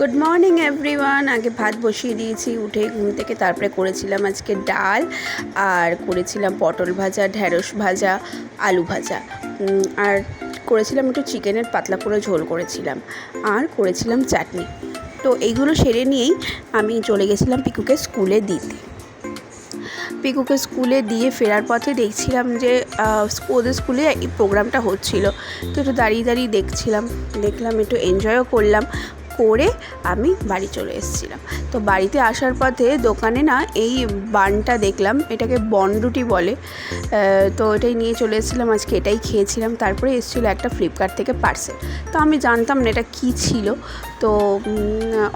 Good morning everyone আগে ভাত বসিয়ে দিয়েছি, উঠে ঘুম থেকে তারপরে করেছিলাম আজকে ডাল আর করেছিলাম পটল ভাজা, ঢ্যাঁড়স ভাজা, আলু ভাজা। আর করেছিলাম একটু চিকেনের পাতলা করে ঝোল করেছিলাম আর করেছিলাম চাটনি। তো এইগুলো সেরে নিয়েই আমি চলে গেছিলাম পিকুকে স্কুলে দিতে। পিকুকে স্কুলে দিয়ে ফেরার পথে দেখছিলাম যে ওদের স্কুলে এই প্রোগ্রামটা হচ্ছিল। তো একটু দাঁড়িয়ে দাঁড়িয়ে দেখছিলাম। দেখলাম একটু এনজয়ও করলাম। করে আমি বাড়ি চলে এসেছিলাম। তো বাড়িতে আসার পথে দোকানে না এই বানটা দেখলাম, এটাকে বনরুটি বলে। তো এটাই নিয়ে চলে এসেছিলাম, আজকে এটাই খেয়েছিলাম। তারপরে এসেছিল একটা ফ্লিপকার্ট থেকে পার্সেল তো আমি জানতাম না এটা কী ছিল। তো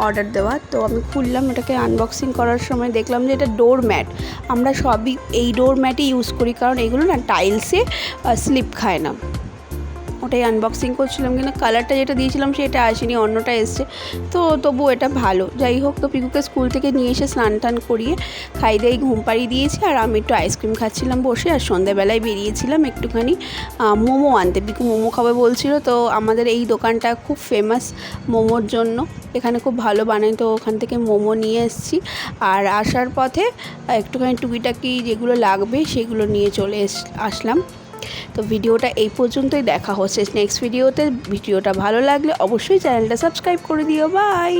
অর্ডার দেওয়া। তো আমি খুললাম, এটাকে আনবক্সিং করার সময় দেখলাম যে এটা ডোর ম্যাট আমরা সবই এই ডোর ম্যাটই ইউজ করি, কারণ এগুলো না টাইলসে স্লিপ খায় না। ওটাই আনবক্সিং করছিলাম, কিন্তু কালারটা যেটা দিয়েছিলাম সেটা আসেনি, অন্যটা এসছে। তো তবু এটা ভালো। যাই হোক, তো পিকুকে স্কুল থেকে নিয়ে এসে স্নান টান করিয়ে খাই দিয়ে ঘুম পাড়িয়ে দিয়েছি, আর আমি একটু আইসক্রিম খাচ্ছিলাম বসে, আর সন্ধ্যেবেলায় বেরিয়েছিলাম একটুখানি মোমো আনতে। পিকু মোমো খাবে বলছিল, তো আমাদের এই দোকানটা খুব ফেমাস মোমোর জন্য। এখানে খুব ভালো বানায় তো ওখান থেকে মোমো নিয়ে এসেছি। আর আসার পথে একটুখানি টুকিটাকি যেগুলো লাগবে সেগুলো নিয়ে চলে আসলাম। তো ভিডিওটা এই পর্যন্তই দেখা হচ্ছে নেক্সট ভিডিওতে। ভিডিওটা ভালো লাগলে অবশ্যই চ্যানেলটা সাবস্ক্রাইব করে দিও। বাই!